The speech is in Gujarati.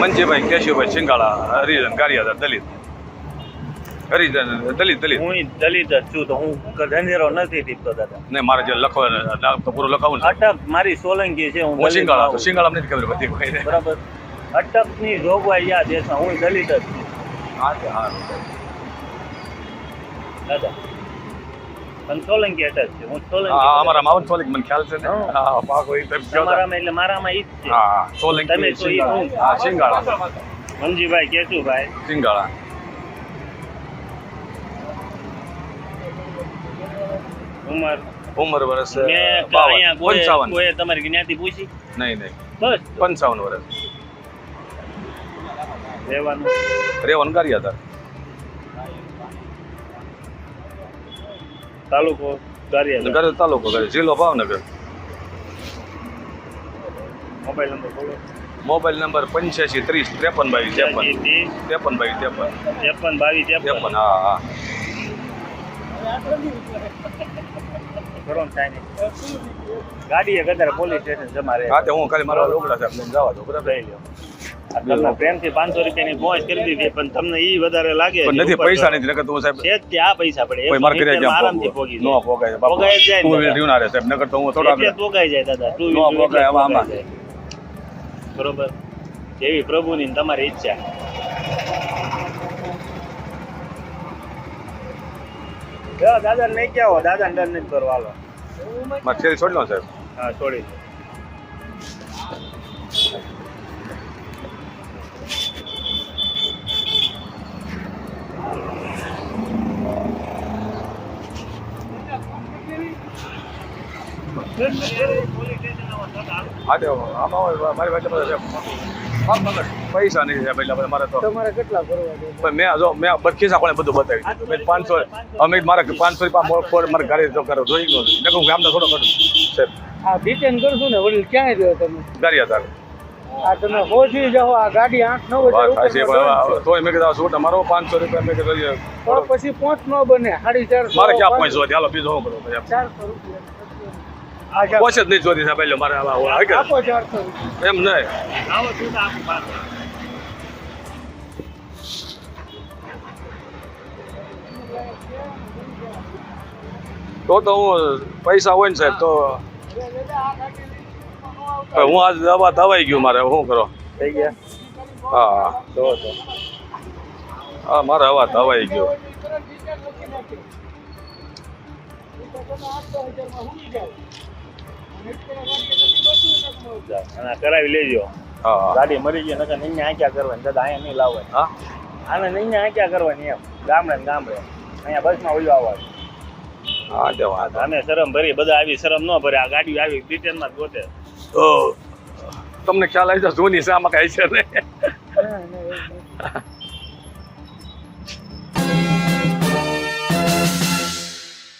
મંજીભાઈ કેશુભાઈ સિંગાળા હરિજન ગારિયાદાર દલિત. હરિજન દલિત દલિત. હું દલિત જ છું તો હું ધંધેરો નથી ટીપતો દાદા. ને મારે જે લખો નામ તો પૂરું લખાવું અટક મારી સોલંકી છે હું સિંગાળા તો સિંગાળા નથી ખબર બધી બરાબર. અટકની જોગવાઈ યા દેશમાં હું દલિત જ છું. હા હા. દાદા. સોલંકી અટક છે. હું સોલંકી હા અમારા માવન સોલિક મને ખ્યાલ છે ને? હા. પાકો એ તમે તમારામાં એટલે મારામાં ઈ જ છે. હા હા. સોલંકી તમે છો ઈ હું. હા સિંગાળા મંજીભાઈ કેશુભાઈ સિંગાળા ઉંમર? ઉંમર વર્ષ અહીંયા કોઈ પંચાવન. કોઈ તમારી જ્ઞાતિ પૂછી? નહીં નહીં. બસ. પંચાવન વર્ષ રહેવાનું. કાર્ય ગારિયાદાર તાલુકો ગારિયા ઘરે તાલુકો જિલ્લો ભાવનગર. મોબાઈલ નંબર બોલો. મોબાઈલ નંબર પંચ્યાસી ત્રીસ ત્રેપન બાવીસ ત્રેપન. ત્રેપન બાવીસ ત્રેપન. ત્રેપન બાવીસ ત્રેપન. હા હા. ગાડી કદાચ પોલીસ સ્ટેશન જમા રહે. હા તે હું ખાલી મારા લોકડા સાહેબ જવા દો બરાબર લઈ લ્યો. તમને પ્રેમથી પાંચસો રૂપિયાની પહોંચ કરી દીધી પણ તમને ઈ વધારે લાગે નથી પૈસા નથી નકર તો સાહેબ. છે ત્યાં પૈસા પડે. કોઈ મારે ઘરે 170 આરામથી પોગી નો પોગાય પોગાય જાય ને ટુ વ્હીલ ના રહે સાહેબ નકર તો હું થોડા એટલે પોગાઈ જાય દાદા. ટુ નો પોગાય આમાં. આમાં. બરોબર. જેવી પ્રભુની તમારી ઈચ્છા. દાદા નહીં ક્યાં હો. દાદા ડર નહીં કરવા મારે છોડી લો સાહેબ. હા છોડી હા તે આમાં મારી પાસે પૈસા નહીં એટલે મારે તો. તમારે કેટલા ભરવા મેં જો મેં બધ ખિસ્સા બધું બતાવ્યું મેં પાંચસો અમે મારે પાંચસો રૂપિયા પર મારે તો કરો જોઈ ગયો મેં કહું ગામના થોડો કરું સાહેબ. કરશું ને વડીલ ક્યાંય રહ્યો તમે? ગારિયાદાર આ તમે પહોંચી જાઓ આ ગાડી આઠ નવ છે. મેં કીધું શું તમારો પાંચસો રૂપિયા મેં કીધું પછી પોંચ ન બને સાડી ચારસો મારે ક્યાં પહોંચવો હાલો બીજો શું કરું ચારસો રૂપિયા. આ જા- નહીં જોતી સાહેબ એટલે મારે એમ નહીં. તો તો તો હું પૈસા હોય ને સાહેબ તો હું આજ દવા દવાઈ ગયું મારે શું કરો? થઈ ગયા? હા. તો હા મારે હવા દવાઈ ગયો. અને કરાવી લેજો. હા ગાડી મરી ગઈ નકર નહીં આંક્યા કરવાની દાદા અહીંયા નહીં લાવવાની. હા? આને નહીં આંક્યા કરવાની એમ ગામડે ને ગામડે. અહીંયા બસમાં ઓલું આવવાનું. હા તે વાત. અમે શરમ ભરી બધા આવી શરમ ન ભરે આ ગાડી આવી બ્રિટનમાં જ ગોતે. તો તમને ખ્યાલ આવી જશે જોની આમાં કાંઈ છે ને